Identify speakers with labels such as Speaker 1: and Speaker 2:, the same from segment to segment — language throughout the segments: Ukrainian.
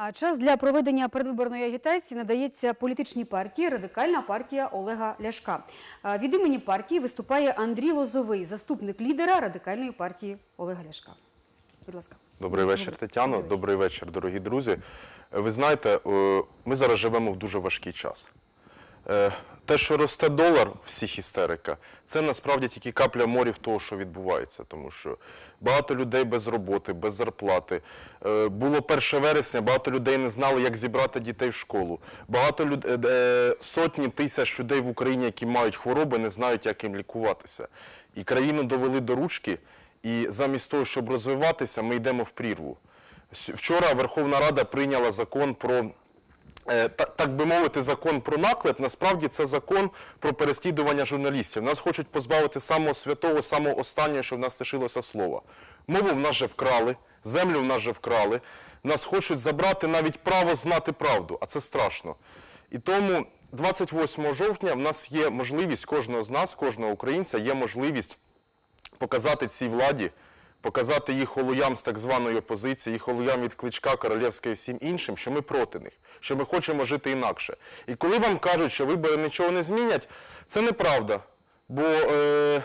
Speaker 1: А час для проведення передвиборної агітації надається політичній партії Радикальна партія Олега Ляшка. Від імені партії виступає Андрій Лозовий, заступник лідера Радикальної партії Олега Ляшка. Будь ласка.
Speaker 2: Добрий вечір, Тетяно.
Speaker 1: Добрий вечір.
Speaker 2: Добрий вечір, дорогі друзі. Е, Ви знаєте, е, ми зараз живемо в дуже важкий час. Те, що росте долар, всіх істерика, це насправді тільки капля морів того, що відбувається. Тому що багато людей без роботи, без зарплати. Е, Було 1 вересня, багато людей не знали, як зібрати дітей в школу. Багато люд... е, сотні тисяч людей в Україні, які мають хвороби, не знають, як їм лікуватися. І країну довели до ручки, і замість того, щоб розвиватися, ми йдемо в прірву. Вчора Верховна Рада прийняла закон про, так би мовити, закон про наклеп. Насправді це закон про переслідування журналістів. Нас хочуть позбавити самого святого, самого останнього, що в нас лишилося слова. Мову в нас же вкрали, землю в нас же вкрали. Нас хочуть забрати навіть право знати правду, а це страшно. І тому 28 жовтня в нас є можливість кожного з нас, кожного українця, є можливість показати цій владі, показати їх холуям з так званої опозиції, їх холуям від Кличка, Королевської і всім іншим, що ми проти них, що ми хочемо жити інакше. І коли вам кажуть, що вибори нічого не змінять, це неправда, бо е,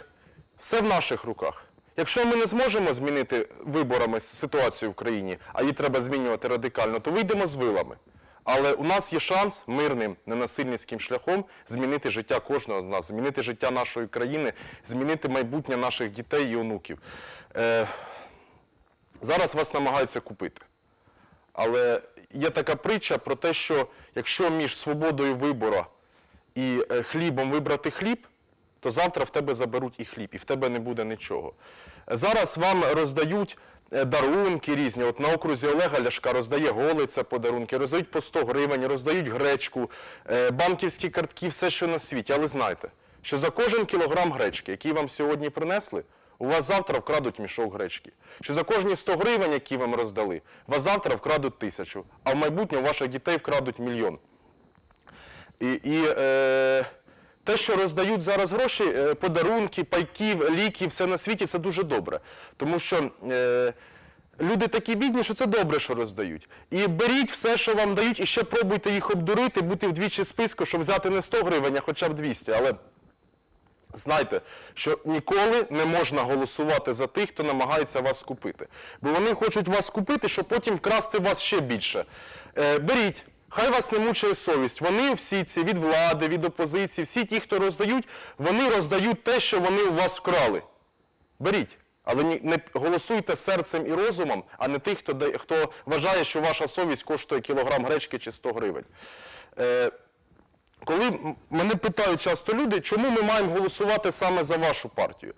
Speaker 2: все в наших руках. Якщо ми не зможемо змінити виборами ситуацію в країні, а її треба змінювати радикально, то вийдемо з вилами. Але у нас є шанс мирним, ненасильницьким шляхом змінити життя кожного з нас, змінити життя нашої країни, змінити майбутнє наших дітей і онуків. Е, зараз вас намагаються купити. Але є така притча про те, що якщо між свободою вибору і е, хлібом вибрати хліб, то завтра в тебе заберуть і хліб, і в тебе не буде нічого. Зараз вам роздають дарунки різні. От на окрузі Олега Ляшка роздає голиця подарунки, роздають по 100 гривень, роздають гречку, е, банківські картки, все, що на світі. Але знайте, що за кожен кілограм гречки, який вам сьогодні принесли, у вас завтра вкрадуть мішок гречки. Що за кожні 100 гривень, які вам роздали, вас завтра вкрадуть тисячу, а в майбутньому ваших дітей вкрадуть мільйон. І, і е, те, що роздають зараз гроші, е, подарунки, пайки, ліки, все на світі, це дуже добре. Тому що е, люди такі бідні, що це добре, що роздають. І беріть все, що вам дають, і ще пробуйте їх обдурити, бути вдвічі списку, щоб взяти не 100 гривень, а хоча б 200. Але Знайте, що ніколи не можна голосувати за тих, хто намагається вас купити. Бо вони хочуть вас купити, щоб потім вкрасти вас ще більше. Е, беріть, хай вас не мучає совість. Вони всі ці від влади, від опозиції, всі ті, хто роздають, вони роздають те, що вони у вас вкрали. Беріть. Але не голосуйте серцем і розумом, а не тих, хто, хто вважає, що ваша совість коштує кілограм гречки чи 100 гривень. Е, коли мене питають часто люди, чому ми маємо голосувати саме за вашу партію?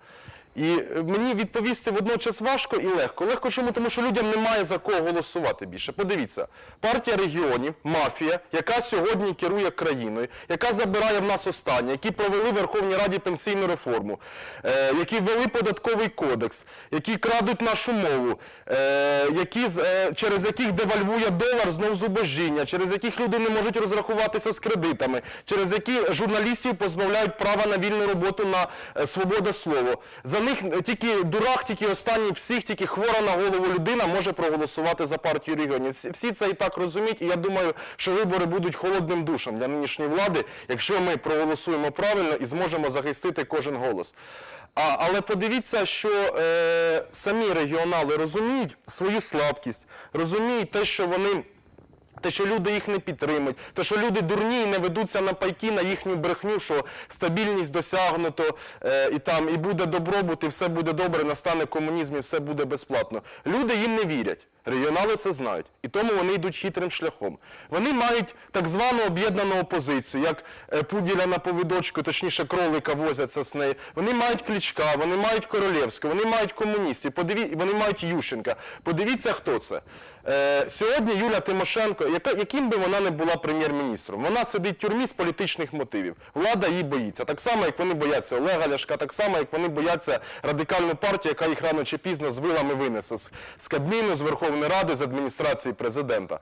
Speaker 2: І е, мені відповісти водночас важко і легко. Легко чому? Тому що людям немає за кого голосувати більше. Подивіться, партія регіонів, мафія, яка сьогодні керує країною, яка забирає в нас останнє, які провели в Верховній Раді пенсійну реформу, е, які ввели податковий кодекс, які крадуть нашу мову, е, які, е, через яких девальвує долар знов зубожіння, через яких люди не можуть розрахуватися з кредитами, через які журналістів позбавляють права на вільну роботу на е, свободу слова. За них тільки дурак, тільки останній псих, тільки хвора на голову людина може проголосувати за партію регіонів. Всі це і так розуміють, і я думаю, що вибори будуть холодним душем для нинішньої влади, якщо ми проголосуємо правильно і зможемо захистити кожен голос. А, але подивіться, що е, самі регіонали розуміють свою слабкість, розуміють те, що вони. Те, що люди їх не підтримують, те, що люди дурні і не ведуться на пайки на їхню брехню, що стабільність досягнуто, е, і там і буде добробут, і все буде добре, настане комунізм, і все буде безплатно. Люди їм не вірять. Регіонали це знають. І тому вони йдуть хитрим шляхом. Вони мають так звану об'єднану опозицію, як е, пуділя на повідочку, точніше кролика возяться з нею. Вони мають Кличка, вони мають Королевську, вони мають комуністів, подиві... вони мають Ющенка. Подивіться, хто це. Е, сьогодні Юля Тимошенко, яка, яким би вона не була прем'єр-міністром, вона сидить в тюрмі з політичних мотивів. Влада її боїться. Так само, як вони бояться Олега Ляшка, так само, як вони бояться радикальну партію, яка їх рано чи пізно з вилами винесе з Кабміну, з Верховної Ради, з адміністрації президента.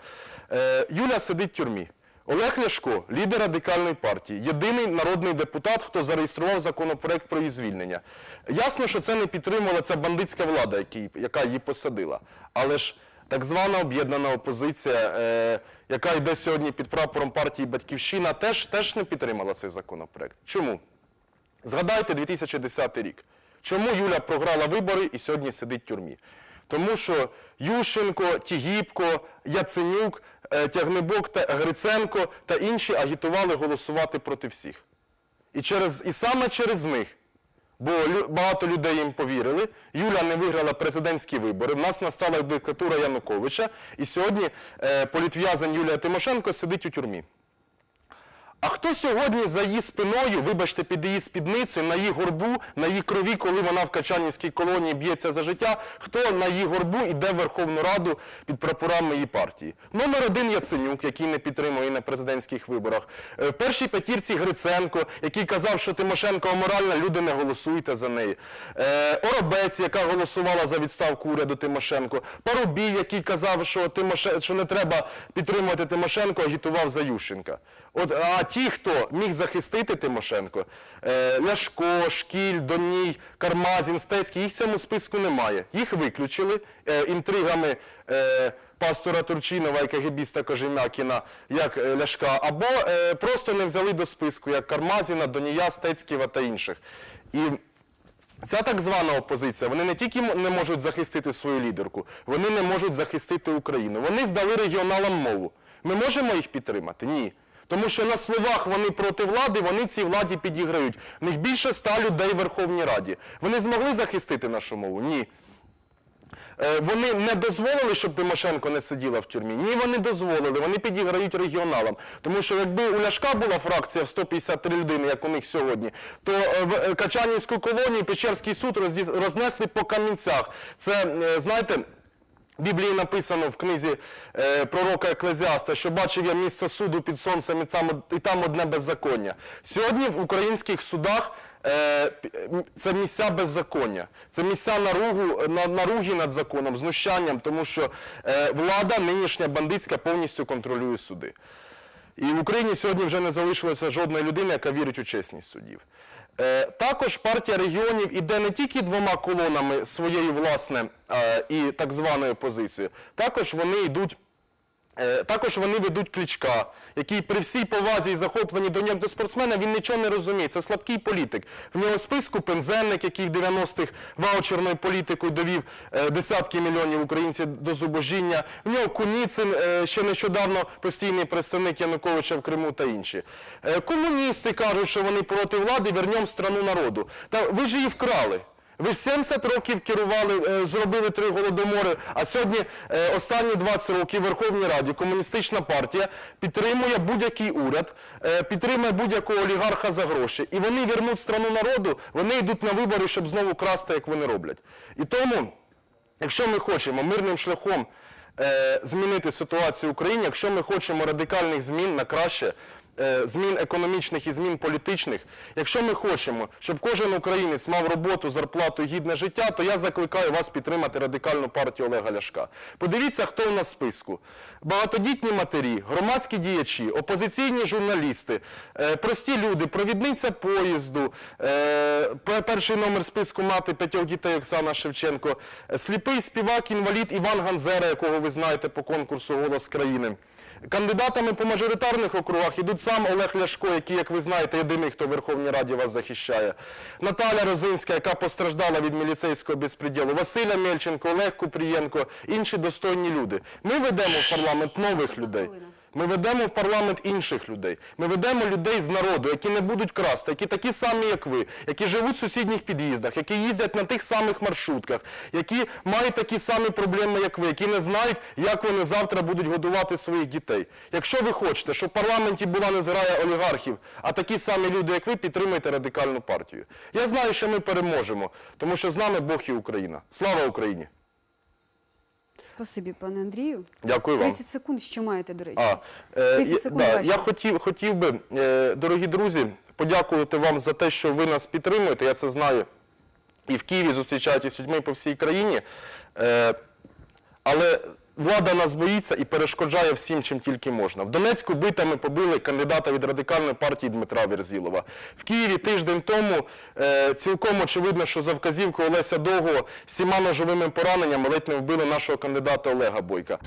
Speaker 2: Е, Юля сидить в тюрмі. Олег Ляшко, лідер радикальної партії, єдиний народний депутат, хто зареєстрував законопроект про її звільнення. Ясно, що це не підтримувала ця бандитська влада, яка її посадила. Але ж Так звана об'єднана опозиція, е, яка йде сьогодні під прапором партії Батьківщина, теж, теж не підтримала цей законопроект. Чому? Згадайте 2010 рік. Чому Юля програла вибори і сьогодні сидить в тюрмі? Тому що Ющенко, Тігіпко, Яценюк, е, Тягнебок та Гриценко та інші агітували голосувати проти всіх. І, через, і саме через них, бо багато людей їм повірили, Юля не виграла президентські вибори, в нас настала диктатура Януковича, і сьогодні е, політв'язень Юлія Тимошенко сидить у тюрмі. А хто сьогодні за її спиною, вибачте, під її спідницею, на її горбу, на її крові, коли вона в Качанівській колонії б'ється за життя, хто на її горбу йде в Верховну Раду під прапорами її партії? Номер один Яценюк, який не підтримує на президентських виборах. Е, В першій п'ятірці Гриценко, який казав, що Тимошенко аморальна, люди не голосуйте за неї. Е, Оробець, яка голосувала за відставку уряду Тимошенко. Парубій, який казав, що, не треба підтримувати Тимошенко, агітував за Ющенка. От, а ті, хто міг захистити Тимошенко, е, Ляшко, Шкіль, Доній, Кармазін, Стецький, їх в цьому списку немає. Їх виключили е, інтригами е, пастора Турчинова і КГБіста Кожем'якіна, як Ляшка, або просто не взяли до списку, як Кармазіна, Донія, Стецьківа та інших. І Ця так звана опозиція, вони не тільки не можуть захистити свою лідерку, вони не можуть захистити Україну. Вони здали регіоналам мову. Ми можемо їх підтримати? Ні. Тому що на словах вони проти влади, вони цій владі підіграють. В них більше ста людей в Верховній Раді. Вони змогли захистити нашу мову? Ні. Е, Вони не дозволили, щоб Тимошенко не сиділа в тюрмі. Ні, вони дозволили. Вони підіграють регіоналам. Тому що якби у Ляшка була фракція в 153 людини, як у них сьогодні, то е, в е, Качанівську колонію Печерський суд рознесли по камінцях. Це, знаєте, Біблії написано в книзі е, пророка Еклезіаста, що бачив я місце суду під сонцем і там, і там одне беззаконня. Сьогодні в українських судах е, це місця беззаконня, це місця наругу, на, наруги над законом, знущанням, тому що е, влада нинішня бандитська повністю контролює суди. І в Україні сьогодні вже не залишилося жодної людини, яка вірить у чесність судів. Е, також партія регіонів іде не тільки двома колонами своєї власне е, і так званої позиції, також вони йдуть. Е, Також вони ведуть Кличка, який при всій повазі і захопленні до нього до спортсмена, він нічого не розуміє. Це слабкий політик. В нього списку пензенник, який в 90-х ваучерною політикою довів е, десятки мільйонів українців до зубожіння. В нього Куніцин, е, ще нещодавно постійний представник Януковича в Криму та інші. Комуністи кажуть, що вони проти влади, вернемо страну народу. Та ви ж її вкрали. Ви ж 70 років керували, е, зробили три голодомори, а сьогодні е, останні 20 років Верховній Раді комуністична партія підтримує будь-який уряд, е, підтримує будь-якого олігарха за гроші. І вони вернуть страну народу, вони йдуть на вибори, щоб знову красти, як вони роблять. І тому, якщо ми хочемо мирним шляхом змінити ситуацію в Україні, якщо ми хочемо радикальних змін на краще, змін економічних і змін політичних, якщо ми хочемо, щоб кожен українець мав роботу, зарплату гідне життя, то я закликаю вас підтримати радикальну партію Олега Ляшка. Подивіться, хто у нас в списку. Багатодітні матері, громадські діячі, опозиційні журналісти, е, прості люди, провідниця поїзду, е, перший номер списку мати п'ятьох дітей Оксана Шевченко, е, сліпий співак, інвалід Іван Ганзера, якого ви знаєте по конкурсу Голос країни. Кандидатами по мажоритарних округах ідуть сам Олег Ляшко, який, як ви знаєте, єдиний, хто в Верховній Раді вас захищає. Наталя Розинська, яка постраждала від міліцейського безпреділу. Василя Мельченко, Олег Купрієнко, інші достойні люди. Ми ведемо в парламент нових людей. Ми ведемо в парламент інших людей. Ми ведемо людей з народу, які не будуть красти, які такі самі, як ви, які живуть в сусідніх під'їздах, які їздять на тих самих маршрутках, які мають такі самі проблеми, як ви, які не знають, як вони завтра будуть годувати своїх дітей. Якщо ви хочете, щоб в парламенті була не зграя олігархів, а такі самі люди, як ви, підтримуйте радикальну партію. Я знаю, що ми переможемо, тому що з нами Бог і Україна. Слава Україні!
Speaker 1: Спасибі, пане Андрію.
Speaker 2: Дякую вам.
Speaker 1: 30 секунд ще маєте, до речі.
Speaker 2: А, е,
Speaker 1: 30
Speaker 2: я-
Speaker 1: секунд
Speaker 2: да,
Speaker 1: ваші.
Speaker 2: я хотів, хотів би, е, дорогі друзі, подякувати вам за те, що ви нас підтримуєте. Я це знаю. І в Києві зустрічаєтесь з людьми по всій країні. Е, але Влада нас боїться і перешкоджає всім, чим тільки можна. В Донецьку битами побили кандидата від радикальної партії Дмитра Верзілова. В Києві тиждень тому е, цілком очевидно, що за вказівкою Олеся Довго сіма ножовими пораненнями ледь не вбили нашого кандидата Олега Бойка.